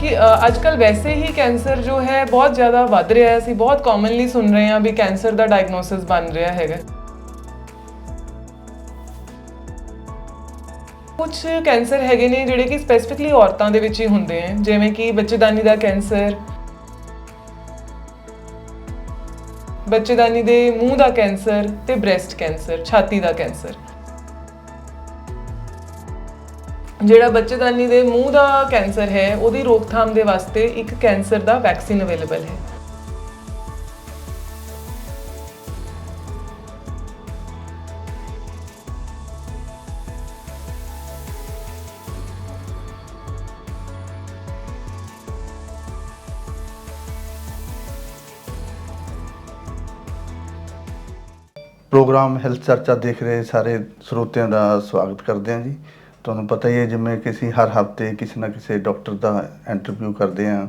ਕਿ ਅੱਜ ਅੱਜਕੱਲ ਵੈਸੇ ਹੀ ਕੈਂਸਰ ਜੋ ਹੈ ਬਹੁਤ ਜ਼ਿਆਦਾ ਵੱਧ ਰਿਹਾ ਹੈ। ਅਸੀਂ ਬਹੁਤ ਕਾਮਨਲੀ ਸੁਣ ਰਹੇ ਹਾਂ ਵੀ ਕੈਂਸਰ ਦਾ ਡਾਇਗਨੋਸਿਸ ਬਣ ਰਿਹਾ ਹੈਗਾ। ਕੁਝ ਕੈਂਸਰ ਹੈਗੇ ਨੇ ਜਿਹੜੇ ਕਿ ਸਪੈਸੀਫਿਕਲੀ ਔਰਤਾਂ ਦੇ ਵਿੱਚ ਹੀ ਹੁੰਦੇ ਹਨ ਜਿਵੇਂ ਕਿ ਬੱਚੇਦਾਨੀ ਦਾ ਕੈਂਸਰ, ਬੱਚੇਦਾਨੀ ਦੇ ਮੂੰਹ ਦਾ ਕੈਂਸਰ ਤੇ ਬ੍ਰੈਸਟ ਕੈਂਸਰ, ਛਾਤੀ ਦਾ ਕੈਂਸਰ। ਜਿਹੜਾ ਬੱਚੇਦਾਨੀ ਦੇ ਮੂੰਹ ਦਾ ਕੈਂਸਰ ਹੈ, ਉਹਦੀ ਰੋਕਥਾਮ ਦੇ ਵਾਸਤੇ ਇੱਕ ਕੈਂਸਰ ਦਾ ਵੈਕਸੀਨ ਅਵੇਲੇਬਲ ਹੈ। ਪ੍ਰੋਗਰਾਮ ਹੈਲਥ ਚਰਚਾ ਦੇਖ ਰਹੇ ਸਾਰੇ ਸਰੋਤਿਆਂ ਦਾ ਸਵਾਗਤ ਕਰਦੇ ਹਾਂ ਜੀ। ਤੁਹਾਨੂੰ ਪਤਾ ਹੀ ਹੈ, ਜਿਵੇਂ ਕਿ ਅਸੀਂ ਹਰ ਹਫ਼ਤੇ ਕਿਸੇ ਨਾ ਕਿਸੇ ਡਾਕਟਰ ਦਾ ਇੰਟਰਵਿਊ ਕਰਦੇ ਹਾਂ,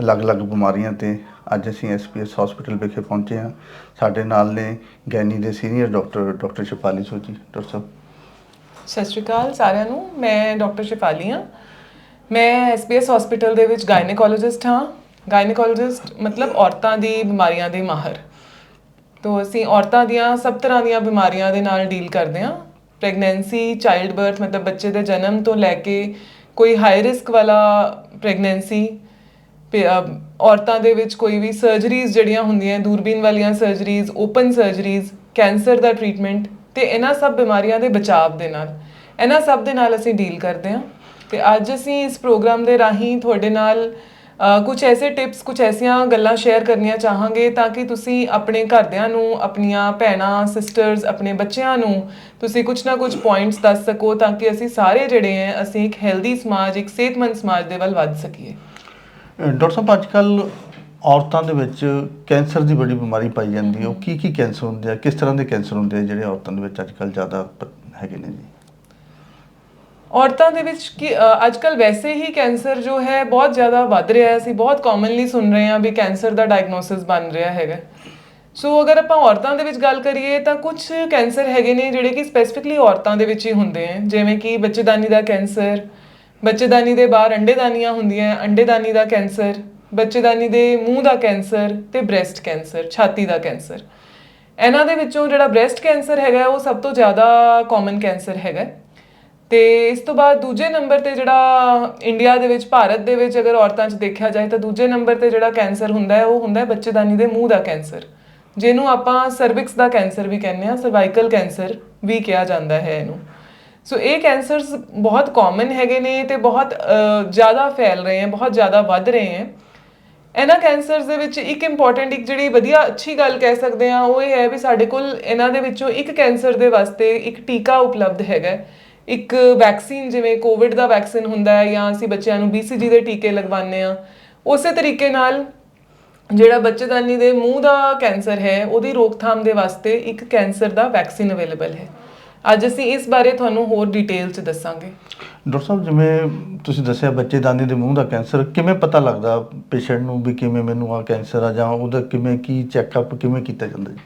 ਅਲੱਗ-ਅਲੱਗ ਬਿਮਾਰੀਆਂ ਤੇ ਅੱਜ ਅਸੀਂ ਐਸਪੀਐਸ ਹਸਪੀਟਲ ਵਿਖੇ ਪਹੁੰਚੇ ਹਾਂ। ਸਾਡੇ ਨਾਲ ਨੇ ਗੈਨੀ ਦੇ senior doctor doctor Shipali Soji doctor ਸਾਹਿਬ। ਸਤਿ ਸ਼੍ਰੀ ਅਕਾਲ ਸਾਰਿਆਂ ਨੂੰ। ਮੈਂ ਡਾਕਟਰ ਸ਼ਿਪਾਲੀ ਹਾਂ। ਮੈਂ ਐਸਪੀਐਸ ਹਸਪੀਟਲ ਦੇ ਵਿੱਚ ਗਾਇਨੇਕੋਲੋਜਿਸਟ ਹਾਂ। ਗਾਇਨੇਕੋਲੋਜਿਸਟ ਮਤਲਬ ਔਰਤਾਂ ਦੀ ਬਿਮਾਰੀਆਂ ਦੇ ਮਾਹਰ। ਤੋਂ ਅਸੀਂ ਔਰਤਾਂ ਦੀਆਂ ਸਭ ਤਰ੍ਹਾਂ ਦੀਆਂ ਬਿਮਾਰੀਆਂ ਦੇ ਨਾਲ ਡੀਲ ਕਰਦੇ ਹਾਂ। ਪ੍ਰੈਗਨੈਂਸੀ ਚਾਈਲਡ ਬਰਥ ਮਤਲਬ ਬੱਚੇ ਦੇ ਜਨਮ ਤੋਂ ਲੈ ਕੇ ਕੋਈ ਹਾਈ ਰਿਸਕ ਵਾਲਾ ਪ੍ਰੈਗਨੈਂਸੀ ਤੇ, ਔਰਤਾਂ ਦੇ ਵਿੱਚ ਕੋਈ ਵੀ ਸਰਜਰੀਜ਼ ਜਿਹੜੀਆਂ ਹੁੰਦੀਆਂ ਦੂਰਬੀਨ ਵਾਲੀਆਂ ਸਰਜਰੀਜ਼ ਓਪਨ ਸਰਜਰੀਜ਼ ਕੈਂਸਰ ਦਾ ਟ੍ਰੀਟਮੈਂਟ ਤੇ ਇਹਨਾਂ ਸਭ ਬਿਮਾਰੀਆਂ ਦੇ ਬਚਾਅ ਦੇ ਨਾਲ। ਇਹਨਾਂ ਸਭ ਦੇ ਨਾਲ ਅਸੀਂ ਡੀਲ ਕਰਦੇ ਹਾਂ ਤੇ ਅੱਜ ਅਸੀਂ ਇਸ ਪ੍ਰੋਗਰਾਮ ਦੇ ਰਾਹੀਂ ਤੁਹਾਡੇ ਨਾਲ ਕੁਝ ਐਸੇ ਟਿਪਸ ਕੁਝ ਐਸੀਆਂ ਗੱਲਾਂ ਸ਼ੇਅਰ ਕਰਨੀਆਂ ਚਾਹਾਂਗੇ ਤਾਂ ਕਿ ਤੁਸੀਂ ਆਪਣੇ ਘਰਦਿਆਂ ਨੂੰ, ਆਪਣੀਆਂ ਭੈਣਾਂ ਸਿਸਟਰਸ ਆਪਣੇ ਬੱਚਿਆਂ ਨੂੰ ਤੁਸੀਂ ਕੁਝ ਨਾ ਕੁਝ ਪੁਆਇੰਟਸ ਦੱਸ ਸਕੋ ਤਾਂ ਕਿ ਅਸੀਂ ਸਾਰੇ ਜਿਹੜੇ ਹੈ ਅਸੀਂ ਇੱਕ ਹੈਲਦੀ ਸਮਾਜ, ਇੱਕ ਸਿਹਤਮੰਦ ਸਮਾਜ ਦੇ ਵੱਲ ਵੱਧ ਸਕੀਏ। ਡਾਕਟਰ ਸਾਹਿਬ ਅੱਜ ਕੱਲ ਔਰਤਾਂ ਦੇ ਵਿੱਚ ਕੈਂਸਰ ਦੀ ਬੜੀ ਬਿਮਾਰੀ ਪਾਈ ਜਾਂਦੀ ਹੈ। ਉਹ ਕੀ ਕੀ ਕੈਂਸਰ ਹੁੰਦੇ ਆ? ਕਿਸ ਤਰ੍ਹਾਂ ਦੇ ਕੈਂਸਰ ਹੁੰਦੇ ਆ ਜਿਹੜੇ ਔਰਤਾਂ ਦੇ ਵਿੱਚ ਅੱਜ ਕੱਲ ਜ਼ਿਆਦਾ ਪ- ਹੈਗੇ ਨੇ ਜੀ? ਔਰਤਾਂ ਦੇ ਵਿੱਚ ਕੀ ਅੱਜ ਅੱਜਕੱਲ ਵੈਸੇ ਹੀ ਕੈਂਸਰ ਜੋ ਹੈ ਬਹੁਤ ਜ਼ਿਆਦਾ ਵੱਧ ਰਿਹਾ ਹੈ। ਅਸੀਂ ਬਹੁਤ ਕਾਮਨਲੀ ਸੁਣ ਰਹੇ ਹਾਂ ਵੀ ਕੈਂਸਰ ਦਾ ਡਾਇਗਨੋਸਿਸ ਬਣ ਰਿਹਾ ਹੈਗਾ। ਸੋ ਅਗਰ ਆਪਾਂ ਔਰਤਾਂ ਦੇ ਵਿੱਚ ਗੱਲ ਕਰੀਏ ਤਾਂ ਕੁਝ ਕੈਂਸਰ ਹੈਗੇ ਨੇ ਜਿਹੜੇ ਕਿ ਸਪੈਸੀਫਿਕਲੀ ਔਰਤਾਂ ਦੇ ਵਿੱਚ ਹੀ ਹੁੰਦੇ ਹਨ ਜਿਵੇਂ ਕਿ ਬੱਚੇਦਾਨੀ ਦਾ ਕੈਂਸਰ, ਬੱਚੇਦਾਨੀ ਦੇ ਬਾਹਰ ਅੰਡੇਦਾਨੀਆਂ ਹੁੰਦੀਆਂ ਅੰਡੇਦਾਨੀ ਦਾ ਕੈਂਸਰ, ਬੱਚੇਦਾਨੀ ਦੇ ਮੂੰਹ ਦਾ ਕੈਂਸਰ ਤੇ ਬ੍ਰੈਸਟ ਕੈਂਸਰ ਛਾਤੀ ਦਾ ਕੈਂਸਰ। ਇਹਨਾਂ ਦੇ ਵਿੱਚੋਂ ਜਿਹੜਾ ਬ੍ਰੈਸਟ ਕੈਂਸਰ ਹੈਗਾ ਉਹ ਸਭ ਤੋਂ ਜ਼ਿਆਦਾ ਕਾਮਨ ਕੈਂਸਰ ਹੈਗਾ ਤੇ ਇਸ ਤੋਂ ਬਾਅਦ ਦੂਜੇ ਨੰਬਰ ਤੇ ਜਿਹੜਾ ਇੰਡੀਆ ਦੇ ਵਿੱਚ, ਭਾਰਤ ਦੇ ਵਿੱਚ ਅਗਰ ਔਰਤਾਂ 'ਚ ਦੇਖਿਆ ਜਾਏ ਤਾਂ ਦੂਜੇ ਨੰਬਰ ਤੇ ਜਿਹੜਾ ਕੈਂਸਰ ਹੁੰਦਾ ਹੈ, ਉਹ ਹੁੰਦਾ ਹੈ ਬੱਚੇਦਾਨੀ ਦੇ ਮੂੰਹ ਦਾ ਕੈਂਸਰ, ਜਿਹਨੂੰ ਆਪਾਂ ਸਰਵਿਕਸ ਦਾ ਕੈਂਸਰ ਵੀ ਕਹਿੰਦੇ ਆ ਸਰਵਾਈਕਲ ਕੈਂਸਰ ਵੀ ਕਿਹਾ ਜਾਂਦਾ ਹੈ ਇਹਨੂੰ। ਸੋ ਇਹ ਕੈਂਸਰਸ ਬਹੁਤ ਕਾਮਨ ਹੈਗੇ ਨੇ ਤੇ ਬਹੁਤ ਜ਼ਿਆਦਾ ਫੈਲ ਰਹੇ ਹਨ ਬਹੁਤ ਜ਼ਿਆਦਾ ਵੱਧ ਰਹੇ ਹਨ ਇਹਨਾਂ ਕੈਂਸਰਸ ਦੇ ਵਿੱਚ ਇੱਕ ਇੰਪੋਰਟੈਂਟ ਇੱਕ ਜਿਹੜੀ ਵਧੀਆ ਅੱਛੀ ਗੱਲ ਕਹਿ ਸਕਦੇ ਆ ਉਹ ਇਹ ਹੈ ਵੀ ਸਾਡੇ ਕੋਲ ਇਹਨਾਂ ਦੇ ਵਿੱਚੋਂ ਇੱਕ ਕੈਂਸਰ ਦੇ ਵਾਸਤੇ ਇੱਕ ਟੀਕਾ ਉਪਲਬਧ ਹੈਗਾ ਇੱਕ ਵੈਕਸੀਨ ਜਿਵੇਂ ਕੋਵਿਡ ਦਾ ਵੈਕਸੀਨ ਹੁੰਦਾ ਹੈ ਜਾਂ ਅਸੀਂ ਬੱਚਿਆਂ ਨੂੰ BCG ਦੇ ਟੀਕੇ ਲਗਵਾਉਂਦੇ ਆ ਉਸੇ ਤਰੀਕੇ ਨਾਲ ਜਿਹੜਾ ਬੱਚੇਦਾਨੀ ਦੇ ਮੂੰਹ ਦਾ ਕੈਂਸਰ ਹੈ, ਉਹਦੀ ਰੋਕਥਾਮ ਦੇ ਵਾਸਤੇ ਇੱਕ ਕੈਂਸਰ ਦਾ ਵੈਕਸੀਨ ਅਵੇਲੇਬਲ ਹੈ। ਅੱਜ ਅਸੀਂ ਇਸ ਬਾਰੇ ਤੁਹਾਨੂੰ ਹੋਰ ਡਿਟੇਲ 'ਚ ਦੱਸਾਂਗੇ। ਡਾਕਟਰ ਸਾਹਿਬ, ਜਿਵੇਂ ਤੁਸੀਂ ਦੱਸਿਆ ਬੱਚੇਦਾਨੀ ਦੇ ਮੂੰਹ ਦਾ ਕੈਂਸਰ, ਕਿਵੇਂ ਪਤਾ ਲੱਗਦਾ ਪੇਸ਼ੈਂਟ ਨੂੰ ਵੀ ਕਿਵੇਂ ਮੈਨੂੰ ਆ ਕੈਂਸਰ ਆ ਜਾਂ ਉਹਦਾ ਕਿਵੇਂ ਕੀ ਚੈੱਕਅਪ ਕਿਵੇਂ ਕੀਤਾ ਜਾਂਦਾ ਜੀ?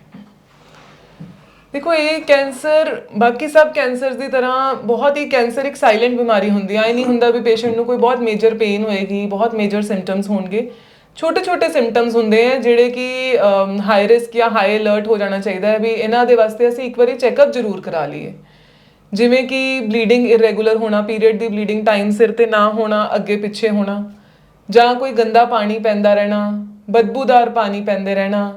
ਦੇਖੋ, ਇਹ ਕੈਂਸਰ, ਬਾਕੀ ਸਭ ਕੈਂਸਰ ਦੀ ਤਰ੍ਹਾਂ ਬਹੁਤ ਹੀ ਕੈਂਸਰ ਇੱਕ ਸਾਇਲੈਂਟ ਬਿਮਾਰੀ ਹੁੰਦੀ ਆ ਇਹ ਨਹੀਂ ਹੁੰਦਾ ਵੀ ਪੇਸ਼ੈਂਟ ਨੂੰ ਕੋਈ ਬਹੁਤ ਮੇਜਰ ਪੇਨ ਹੋਏਗੀ, ਬਹੁਤ ਮੇਜਰ ਸਿੰਪਟਮਸ ਹੋਣਗੇ। ਛੋਟੇ ਛੋਟੇ ਸਿੰਪਟਮਸ ਹੁੰਦੇ ਆ ਜਿਹੜੇ ਕਿ ਹਾਈ ਰਿਸਕ ਜਾਂ ਹਾਈ ਅਲਰਟ ਹੋ ਜਾਣਾ ਚਾਹੀਦਾ ਹੈ ਵੀ ਇਹਨਾਂ ਦੇ ਵਾਸਤੇ ਅਸੀਂ ਇੱਕ ਵਾਰੀ ਚੈੱਕਅਪ ਜ਼ਰੂਰ ਕਰਾ ਲਈਏ। ਜਿਵੇਂ ਕਿ ਬਲੀਡਿੰਗ ਇਰੈਗੂਲਰ ਹੋਣਾ ਪੀਰੀਅਡ ਦੀ ਬਲੀਡਿੰਗ ਟਾਈਮ ਸਿਰ ਤੇ ਨਾ ਹੋਣਾ, ਅੱਗੇ ਪਿੱਛੇ ਹੋਣਾ, ਜਾਂ ਕੋਈ ਗੰਦਾ ਪਾਣੀ ਪੈਂਦਾ ਰਹਿਣਾ, ਬਦਬੂਦਾਰ ਪਾਣੀ ਪੈਂਦੇ ਰਹਿਣਾ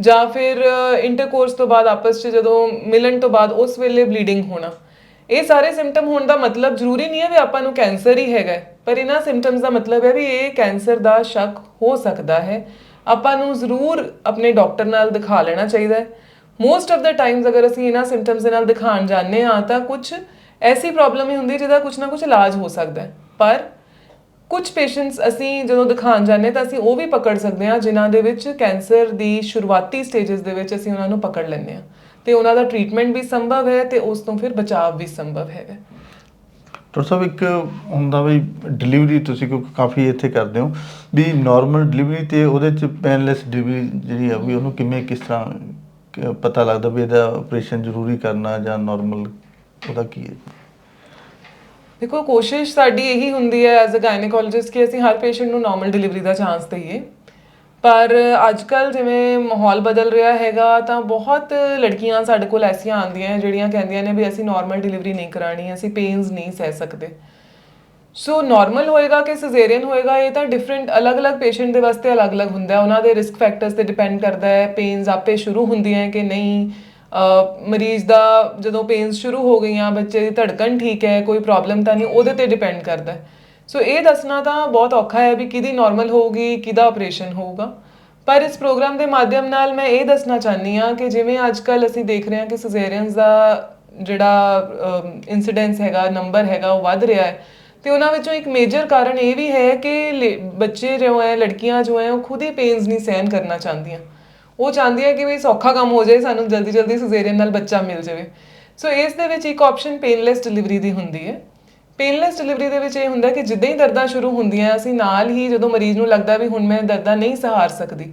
ਜਾਂ ਫਿਰ ਇੰਟਰਕੋਰਸ ਤੋਂ ਬਾਅਦ ਆਪਸ 'ਚ ਜਦੋਂ ਮਿਲਣ ਤੋਂ ਬਾਅਦ ਉਸ ਵੇਲੇ ਬਲੀਡਿੰਗ ਹੋਣਾ। ਇਹ ਸਾਰੇ ਸਿੰਪਟਮ ਹੋਣ ਦਾ ਮਤਲਬ ਜ਼ਰੂਰੀ ਨਹੀਂ ਹੈ ਵੀ ਆਪਾਂ ਨੂੰ ਕੈਂਸਰ ਹੀ ਹੈਗਾ ਪਰ ਇਹਨਾਂ ਸਿੰਪਟਮਸ ਦਾ ਮਤਲਬ ਹੈ ਵੀ ਇਹ ਕੈਂਸਰ ਦਾ ਸ਼ੱਕ ਹੋ ਸਕਦਾ ਹੈ। ਆਪਾਂ ਨੂੰ ਜ਼ਰੂਰ ਆਪਣੇ ਡਾਕਟਰ ਨਾਲ ਦਿਖਾ ਲੈਣਾ ਚਾਹੀਦਾ ਹੈ। ਮੋਸਟ ਆਫ ਦਾ ਟਾਈਮਸ ਅਗਰ ਅਸੀਂ ਇਹਨਾਂ ਸਿੰਪਟਮਸ ਦੇ ਨਾਲ ਦਿਖਾਣ ਜਾਂਦੇ ਹਾਂ ਤਾਂ ਕੁਝ ਐਸੀ ਪ੍ਰੋਬਲਮ ਹੀ ਹੁੰਦੀ ਜਿਹਦਾ ਕੁਝ ਨਾ ਕੁਝ ਇਲਾਜ ਹੋ ਸਕਦਾ ਹੈ। ਪਰ ਕੁਝ ਪੇਸ਼ੈਂਟਸ ਅਸੀਂ ਜਦੋਂ ਦਿਖਾਣ ਜਾਂਦੇ ਤਾਂ ਅਸੀਂ ਉਹ ਵੀ ਪਕੜ ਸਕਦੇ ਹਾਂ, ਜਿਨ੍ਹਾਂ ਦੇ ਵਿੱਚ ਕੈਂਸਰ ਦੀ ਸ਼ੁਰੂਆਤੀ ਸਟੇजेस ਦੇ ਵਿੱਚ ਅਸੀਂ ਉਹਨਾਂ ਨੂੰ ਪਕੜ ਲੈਂਦੇ ਹਾਂ। ਤੇ ਉਹਨਾਂ ਦਾ ਟ੍ਰੀਟਮੈਂਟ ਵੀ ਸੰਭਵ ਹੈ ਤੇ ਉਸ ਤੋਂ ਫਿਰ ਬਚਾਅ ਵੀ ਸੰਭਵ ਹੈਗਾ ਡਾਕਟਰ ਸਾਹਿਬ, ਇੱਕ ਹੁੰਦਾ ਵੀ ਡਿਲੀਵਰੀ ਤੁਸੀਂ ਕਿਉਂਕਿ ਕਾਫੀ ਇੱਥੇ ਕਰਦੇ ਹੋ, ਵੀ ਨਾਰਮਲ ਡਿਲੀਵਰੀ ਤੇ ਉਹਦੇ ਚ ਪੈਨਲੈਸ ਡਿਲੀਵਰੀ ਜਿਹੜੀ ਆ ਵੀ ਉਹਨੂੰ ਕਿਵੇਂ ਕਿਸ ਤਰ੍ਹਾਂ ਪਤਾ ਲੱਗਦਾ ਵੀ ਇਹਦਾ ਆਪਰੇਸ਼ਨ ਜ਼ਰੂਰੀ ਕਰਨਾ ਜਾਂ ਨਾਰਮਲ ਉਹਦਾ ਕੀ ਹੈ? ਦੇਖੋ, ਕੋਸ਼ਿਸ਼ ਸਾਡੀ ਇਹੀ ਹੁੰਦੀ ਹੈ ਐਜ਼ ਅ ਗਾਇਨੇਕੋਲੋਜਿਸਟ ਕਿ ਅਸੀਂ ਹਰ ਪੇਸ਼ੈਂਟ ਨੂੰ ਨਾਰਮਲ ਡਿਲੀਵਰੀ ਦਾ ਚਾਂਸ ਦਈਏ। ਪਰ ਅੱਜ ਕੱਲ ਜਿਵੇਂ ਮਾਹੌਲ ਬਦਲ ਰਿਹਾ ਹੈਗਾ, ਤਾਂ ਬਹੁਤ ਲੜਕੀਆਂ ਸਾਡੇ ਕੋਲ ਐਸੀਆਂ ਆਉਂਦੀਆਂ ਜਿਹੜੀਆਂ ਕਹਿੰਦੀਆਂ ਨੇ ਵੀ ਅਸੀਂ ਨਾਰਮਲ ਡਿਲੀਵਰੀ ਨਹੀਂ ਕਰਾਣੀ ਅਸੀਂ ਪੇਨਸ ਨਹੀਂ ਸਹਿ ਸਕਦੇ। ਸੋ ਨਾਰਮਲ ਹੋਏਗਾ ਕਿ ਸਿਜ਼ੇਰੀਅਨ ਹੋਏਗਾ, ਇਹ ਤਾਂ ਡਿਫਰੈਂਟ ਅਲੱਗ-ਅਲੱਗ ਪੇਸ਼ੈਂਟ ਦੇ ਵਾਸਤੇ ਅਲੱਗ-ਅਲੱਗ ਹੁੰਦਾ ਹੈ। ਉਹਨਾਂ ਦੇ ਰਿਸਕ ਫੈਕਟਰਸ ਤੇ ਡਿਪੈਂਡ ਕਰਦਾ ਹੈ ਪੇਨਸ ਆਪੇ ਸ਼ੁਰੂ ਹੁੰਦੀਆਂ ਕਿ ਨਹੀਂ। ਮਰੀਜ਼ ਦਾ ਜਦੋਂ ਪੇਨਸ ਸ਼ੁਰੂ ਹੋ ਗਈਆਂ, ਬੱਚੇ ਦੀ ਧੜਕਣ ਠੀਕ ਹੈ, ਕੋਈ ਪ੍ਰੋਬਲਮ ਤਾਂ ਨਹੀਂ, ਉਹਦੇ ਤੇ ਡਿਪੈਂਡ ਕਰਦਾ ਹੈ। ਸੋ ਇਹ ਦੱਸਣਾ ਤਾਂ ਬਹੁਤ ਔਖਾ ਹੈ ਵੀ ਕਿਹਦੀ ਨਾਰਮਲ ਹੋਊਗੀ, ਕਿਹਦਾ ਆਪਰੇਸ਼ਨ ਹੋਊਗਾ। ਪਰ ਇਸ ਪ੍ਰੋਗਰਾਮ ਦੇ ਮਾਧਿਅਮ ਨਾਲ ਮੈਂ ਇਹ ਦੱਸਣਾ ਚਾਹਨੀ ਆ ਕਿ ਜਿਵੇਂ ਅੱਜ ਕੱਲ ਅਸੀਂ ਦੇਖ ਰਹੇ ਹਾਂ ਕਿ ਸਿਜ਼ੇਰੀਅਨਸ ਦਾ ਜਿਹੜਾ ਇਨਸੀਡੈਂਸ ਹੈਗਾ ਨੰਬਰ ਹੈਗਾ, ਉਹ ਵੱਧ ਰਿਹਾ ਹੈ। ਤੇ ਉਹਨਾਂ ਵਿੱਚੋਂ ਇੱਕ ਮੇਜਰ ਕਾਰਨ ਇਹ ਵੀ ਹੈ ਕਿ ਲੇ- ਬੱਚੇ ਜੋ ਹੈ, ਲੜਕੀਆਂ ਜੋ ਹੈ, ਉਹ ਖੁਦ ਹੀ ਪੇਨਸ ਨਹੀਂ ਸਹਿਨ ਕਰਨਾ ਚਾਹੁੰਦੀਆਂ। ਉਹ ਚਾਹੁੰਦੀ ਹੈ ਕਿ ਵੀ ਸੌਖਾ ਕੰਮ ਹੋ ਜਾਏ, ਸਾਨੂੰ ਜਲਦੀ ਜਲਦੀ ਸਿਜ਼ੇਰੀਅਨ ਨਾਲ ਬੱਚਾ ਮਿਲ ਜਾਵੇ। ਸੋ ਇਸ ਦੇ ਵਿੱਚ ਇੱਕ ਆਪਸ਼ਨ ਪੇਨਲੈਸ ਡਿਲੀਵਰੀ ਦੀ ਹੁੰਦੀ ਹੈ। ਪੇਨਲੈਸ ਡਿਲੀਵਰੀ ਦੇ ਵਿੱਚ ਇਹ ਹੁੰਦਾ ਕਿ ਜਿੱਦਾਂ ਹੀ ਦਰਦਾਂ ਸ਼ੁਰੂ ਹੁੰਦੀਆਂ, ਅਸੀਂ ਨਾਲ ਹੀ ਜਦੋਂ ਮਰੀਜ਼ ਨੂੰ ਲੱਗਦਾ ਵੀ ਹੁਣ ਮੈਂ ਦਰਦਾਂ ਨਹੀਂ ਸਹਾਰ ਸਕਦੀ,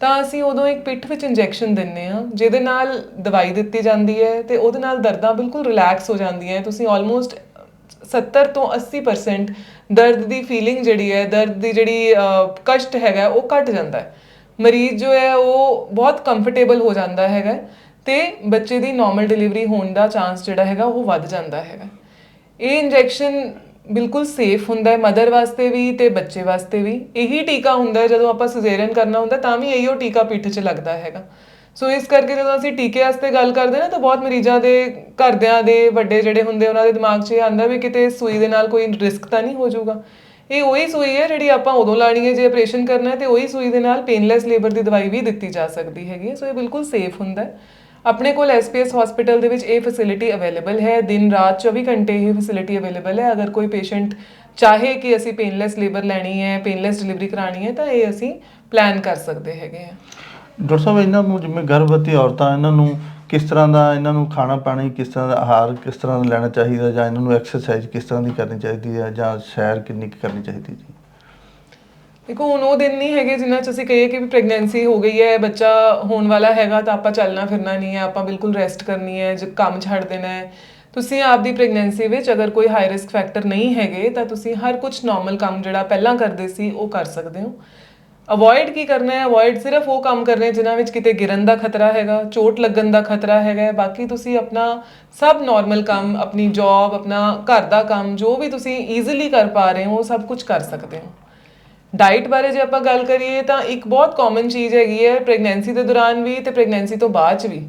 ਤਾਂ ਅਸੀਂ ਉਦੋਂ ਇੱਕ ਪਿੱਠ ਵਿੱਚ ਇੰਜੈਕਸ਼ਨ ਦਿੰਨੇ ਆ ਜਿਹਦੇ ਨਾਲ ਦਵਾਈ ਦਿੱਤੀ ਜਾਂਦੀ ਹੈ ਤੇ ਉਹਦੇ ਨਾਲ ਦਰਦਾਂ ਬਿਲਕੁਲ ਰਿਲੈਕਸ ਹੋ ਜਾਂਦੀਆਂ ਤੁਸੀਂ ਆਲਮੋਸਟ 70 ਤੋਂ 80% ਦਰਦ ਦੀ ਫੀਲਿੰਗ ਜਿਹੜੀ ਹੈ, ਦਰਦ ਦੀ ਜਿਹੜੀ ਕਸ਼ਟ ਹੈਗਾ, ਉਹ ਘਟ ਜਾਂਦਾ ਹੈ। ਮਰੀਜ਼ ਜੋ ਹੈ ਉਹ ਬਹੁਤ ਕੰਫਰਟੇਬਲ ਹੋ ਜਾਂਦਾ ਹੈਗਾ ਤੇ ਬੱਚੇ ਦੀ ਨਾਰਮਲ ਡਿਲੀਵਰੀ ਹੋਣ ਦਾ ਚਾਂਸ ਜਿਹੜਾ ਹੈਗਾ ਉਹ ਵੱਧ ਜਾਂਦਾ ਹੈਗਾ ਇਹ ਇੰਜੈਕਸ਼ਨ ਬਿਲਕੁਲ ਸੇਫ ਹੁੰਦਾ ਹੈ ਮਦਰ ਵਾਸਤੇ ਵੀ ਤੇ ਬੱਚੇ ਵਾਸਤੇ ਵੀ। ਇਹੀ ਟੀਕਾ ਹੁੰਦਾ ਹੈ ਜਦੋਂ ਆਪਾਂ ਸਿਜ਼ੇਰੀਅਨ ਕਰਨਾ ਹੁੰਦਾ ਤਾਂ ਵੀ ਇਹੀਓ ਟੀਕਾ ਪਿੱਠ 'ਚ ਲੱਗਦਾ ਹੈਗਾ। ਸੋ ਇਸ ਕਰਕੇ ਜਦੋਂ ਅਸੀਂ ਟੀਕੇ ਵਾਸਤੇ ਗੱਲ ਕਰਦੇ ਨਾ ਤਾਂ ਬਹੁਤ ਮਰੀਜ਼ਾਂ ਦੇ ਘਰਦਿਆਂ ਦੇ ਵੱਡੇ ਜਿਹੜੇ ਹੁੰਦੇ ਉਹਨਾਂ ਦੇ ਦਿਮਾਗ 'ਚ ਇਹ ਆਉਂਦਾ ਵੀ ਕਿਤੇ ਸੂਈ ਦੇ ਨਾਲ ਕੋਈ ਰਿਸਕ ਤਾਂ ਨਹੀਂ ਹੋ ਜਾਊਗਾ। ਇਹ ਉਹੀ ਸੂਈ ਹੈ ਜਿਹੜੀ ਆਪਾਂ ਉਦੋਂ ਲਾਣੀ ਹੈ ਜੇ ਆਪਰੇਸ਼ਨ ਕਰਨਾ ਹੈ ਤੇ ਉਹੀ ਸੂਈ ਦੇ ਨਾਲ ਪੇਨਲੈਸ ਲੇਬਰ ਦੀ ਦਵਾਈ ਵੀ ਦਿੱਤੀ ਜਾ ਸਕਦੀ ਹੈਗੀ ਹੈ। ਸੋ ਇਹ ਬਿਲਕੁਲ ਸੇਫ ਹੁੰਦਾ ਹੈ। ਆਪਣੇ ਕੋਲ ਐਸਪੀਐਸ ਹਸਪੀਟਲ ਦੇ ਵਿੱਚ ਇਹ ਫੈਸਿਲਿਟੀ ਅਵੇਲੇਬਲ ਹੈ। ਦਿਨ ਰਾਤ 24 ਘੰਟੇ ਇਹ ਫੈਸਿਲਿਟੀ ਅਵੇਲੇਬਲ ਹੈ। ਅਗਰ ਕੋਈ ਪੇਸ਼ੈਂਟ ਚਾਹੇ ਕਿ ਅਸੀਂ ਪੇਨਲੈਸ ਲੇਬਰ ਲੈਣੀ ਹੈ ਪੇਨਲੈਸ ਡਿਲੀਵਰੀ ਕਰਾਣੀ ਹੈ, ਤਾਂ ਇਹ ਅਸੀਂ ਪਲਾਨ ਕਰ ਸਕਦੇ ਹੈਗੇ ਆ ਡਾਕਟਰ ਸਾਹਿਬ, ਇਹਨਾਂ ਨੂੰ ਜਿਵੇਂ ਗਰਭਵਤੀ ਔਰਤਾਂ, ਇਹਨਾਂ ਨੂੰ ਕਿਸ ਤਰ੍ਹਾਂ ਦਾ ਇਹਨਾਂ ਨੂੰ ਖਾਣਾ ਪਾਣੀ ਕਿਸ ਤਰ੍ਹਾਂ ਦਾ ਆਹਾਰ ਕਿਸ ਤਰ੍ਹਾਂ ਦਾ ਲੈਣਾ ਚਾਹੀਦਾ ਜਾਂ ਇਹਨਾਂ ਨੂੰ ਐਕਸਰਸਾਈਜ਼ ਕਿਸ ਤਰ੍ਹਾਂ ਦੀ ਕਰਨੀ ਚਾਹੀਦੀ ਹੈ ਜਾਂ ਸੈਰ ਕਿੰਨੀ ਕੁ ਕਰਨੀ ਚਾਹੀਦੀ ਜੀ? ਦੇਖੋ, ਹੁਣ ਉਹ ਦਿਨ ਨਹੀਂ ਹੈਗੇ ਜਿਨ੍ਹਾਂ 'ਚ ਅਸੀਂ ਕਹੀਏ ਕਿ ਵੀ ਪ੍ਰੈਗਨੈਂਸੀ ਹੋ ਗਈ ਹੈ, ਬੱਚਾ ਹੋਣ ਵਾਲਾ ਹੈਗਾ ਤਾਂ ਆਪਾਂ ਚੱਲਣਾ ਫਿਰਨਾ ਨਹੀਂ ਹੈ, ਆਪਾਂ ਬਿਲਕੁਲ ਰੈਸਟ ਕਰਨੀ ਹੈ, ਜ ਕੰਮ ਛੱਡ ਦੇਣਾ ਹੈ। ਤੁਸੀਂ ਆਪਦੀ ਪ੍ਰੈਗਨੈਂਸੀ ਵਿੱਚ ਅਗਰ ਕੋਈ ਹਾਈ ਰਿਸਕ ਫੈਕਟਰ ਨਹੀਂ ਹੈਗੇ ਤਾਂ ਤੁਸੀਂ ਹਰ ਕੁਝ ਨਾਰਮਲ ਕੰਮ ਜਿਹੜਾ ਪਹਿਲਾਂ ਕਰਦੇ ਸੀ ਉਹ ਕਰ ਸਕਦੇ ਹੋ। ਅਵੋਇਡ ਕੀ ਕਰਨਾ ਹੈ? ਅਵੋਇਡ ਸਿਰਫ ਉਹ ਕੰਮ ਕਰਨੇ ਜਿਨ੍ਹਾਂ ਵਿੱਚ ਕਿਤੇ ਗਿਰਨ ਦਾ ਖਤਰਾ ਹੈਗਾ, ਚੋਟ ਲੱਗਣ ਦਾ ਖਤਰਾ ਹੈਗਾ ਬਾਕੀ ਤੁਸੀਂ ਆਪਣਾ ਸਭ ਨਾਰਮਲ ਕੰਮ, ਆਪਣੀ ਜੌਬ ਆਪਣਾ ਘਰ ਦਾ ਕੰਮ, ਜੋ ਵੀ ਤੁਸੀਂ ਈਜ਼ੀਲੀ ਕਰ ਪਾ ਰਹੇ ਹੋ, ਉਹ ਸਭ ਕੁਝ ਕਰ ਸਕਦੇ ਹੋ। ਡਾਈਟ ਬਾਰੇ ਜੇ ਆਪਾਂ ਗੱਲ ਕਰੀਏ ਤਾਂ ਇੱਕ ਬਹੁਤ ਕਾਮਨ ਚੀਜ਼ ਹੈਗੀ ਹੈ ਪ੍ਰੈਗਨੈਂਸੀ ਦੇ ਦੌਰਾਨ ਵੀ ਤੇ ਪ੍ਰੈਗਨੈਂਸੀ ਤੋਂ ਬਾਅਦ ਚ ਵੀ।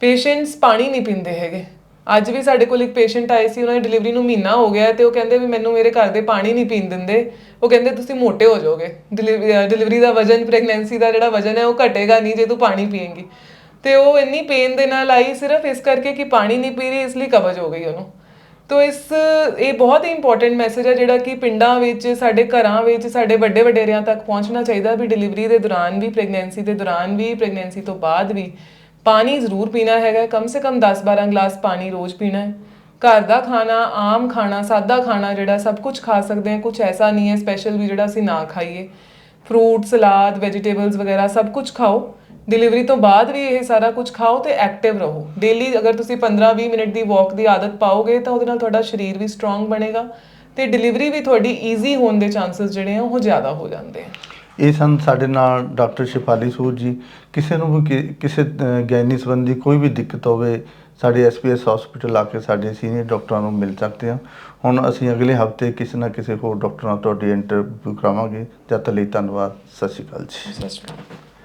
ਪੇਸ਼ੈਂਟਸ ਪਾਣੀ ਨਹੀਂ ਪੀਂਦੇ ਹੈਗੇ। ਅੱਜ ਵੀ ਸਾਡੇ ਕੋਲ ਇੱਕ ਪੇਸ਼ੈਂਟ ਆਏ ਸੀ, ਉਹਨਾਂ ਦੀ ਡਿਲੀਵਰੀ ਨੂੰ ਮਹੀਨਾ ਹੋ ਗਿਆ ਤੇ ਉਹ ਕਹਿੰਦੇ ਵੀ ਮੈਨੂੰ ਮੇਰੇ ਘਰ ਦੇ ਪਾਣੀ ਨਹੀਂ ਪੀਣ ਦਿੰਦੇ। ਉਹ ਕਹਿੰਦੇ, ਤੁਸੀਂ ਮੋਟੇ ਹੋ ਜਾਓਗੇ। ਡਿਲੀਵਰੀ ਦਾ ਵਜਨ ਪ੍ਰੈਗਨੈਂਸੀ ਦਾ ਜਿਹੜਾ ਵਜਨ ਹੈ, ਉਹ ਘਟੇਗਾ ਨਹੀਂ ਜੇ ਤੂੰ ਪਾਣੀ ਪੀਏਂਗੀ। ਤੇ ਉਹ ਇੰਨੀ ਪੇਨ ਦੇ ਨਾਲ ਆਈ ਸਿਰਫ ਇਸ ਕਰਕੇ ਕਿ ਪਾਣੀ ਨਹੀਂ ਪੀ ਰਹੀ, ਇਸ ਲਈ ਕਬਜ਼ ਹੋ ਗਈ ਉਹਨੂੰ। ਤੋ ਇਸ, ਇਹ ਬਹੁਤ ਹੀ ਇੰਪੋਰਟੈਂਟ ਮੈਸੇਜ ਹੈ ਜਿਹੜਾ ਕਿ ਪਿੰਡਾਂ ਵਿੱਚ, ਸਾਡੇ ਘਰਾਂ ਵਿੱਚ, ਸਾਡੇ ਵੱਡੇ ਵਡੇਰਿਆਂ ਤੱਕ ਪਹੁੰਚਣਾ ਚਾਹੀਦਾ ਵੀ ਡਿਲੀਵਰੀ ਦੇ ਦੌਰਾਨ ਵੀ ਪ੍ਰੈਗਨੈਂਸੀ ਦੇ ਦੌਰਾਨ ਵੀ ਪ੍ਰੈਗਨੈਂਸੀ ਤੋਂ ਬਾਅਦ ਵੀ। ਪਾਣੀ ਜ਼ਰੂਰ ਪੀਣਾ ਹੈਗਾ, ਕਮ ਸੇ ਕਮ 10-12 ਗਲਾਸ ਪਾਣੀ ਰੋਜ਼ ਪੀਣਾ ਹੈ। ਘਰ ਦਾ ਖਾਣਾ, ਆਮ ਖਾਣਾ, ਸਾਦਾ ਖਾਣਾ ਜਿਹੜਾ ਸਭ ਕੁਝ ਖਾ ਸਕਦੇ ਹਾਂ ਕੁਝ ਐਸਾ ਨਹੀਂ ਹੈ ਸਪੈਸ਼ਲ ਵੀ ਜਿਹੜਾ ਅਸੀਂ ਨਾ ਖਾਈਏ। ਫਰੂਟ, ਸਲਾਦ ਵੈਜੀਟੇਬਲਸ ਵਗੈਰਾ ਸਭ ਕੁਝ ਖਾਓ। ਡਿਲੀਵਰੀ ਤੋਂ ਬਾਅਦ ਵੀ ਇਹ ਸਾਰਾ ਕੁਝ ਖਾਓ ਤੇ ਐਕਟਿਵ ਰਹੋ। ਡੇਲੀ ਅਗਰ ਤੁਸੀਂ 15-20 ਮਿੰਟ ਦੀ ਵਾਕ ਦੀ ਆਦਤ ਪਾਓਗੇ ਤਾਂ ਉਹਦੇ ਨਾਲ ਤੁਹਾਡਾ ਸਰੀਰ ਵੀ ਸਟਰੋਂਗ ਬਣੇਗਾ ਤੇ ਡਿਲੀਵਰੀ ਵੀ ਤੁਹਾਡੀ ਈਜ਼ੀ ਹੋਣ ਦੇ ਚਾਂਸਸ ਜਿਹੜੇ ਆ ਉਹ ਜ਼ਿਆਦਾ ਹੋ ਜਾਂਦੇ ਆ। ਇਹ ਸਨ ਸਾਡੇ ਨਾਲ ਡਾਕਟਰ ਸ਼ਿਫਾਲੀ ਸੂਦ ਜੀ। ਕਿਸੇ ਨੂੰ ਵੀ ਕਿ- ਕਿਸੇ ਅਹ, ਗੈਨੀ ਸੰਬੰਧੀ ਕੋਈ ਵੀ ਦਿੱਕਤ ਹੋਵੇ ਸਾਡੇ ਐਸਪੀਐਸ ਹਸਪੀਟਲ ਆ ਕੇ ਸਾਡੇ ਸੀਨੀਅਰ ਡਾਕਟਰਾਂ ਨੂੰ ਮਿਲ ਸਕਦੇ ਆ ਹੁਣ ਅਸੀਂ ਅਗਲੇ ਹਫ਼ਤੇ ਕਿਸੇ ਨਾ ਕਿਸੇ ਹੋਰ ਡਾਕਟਰ ਨਾਲ ਤੁਹਾਡੀ ਇੰਟਰਵਿਊ ਕਰਾਵਾਂਗੇ। ਜਦ ਤੱਕ ਲਈ ਧੰਨਵਾਦ। ਸਤਿ ਸ਼੍ਰੀ ਅਕਾਲ ਜੀ। ਸਤਿ ਸ਼੍ਰੀ ਅਕਾਲ।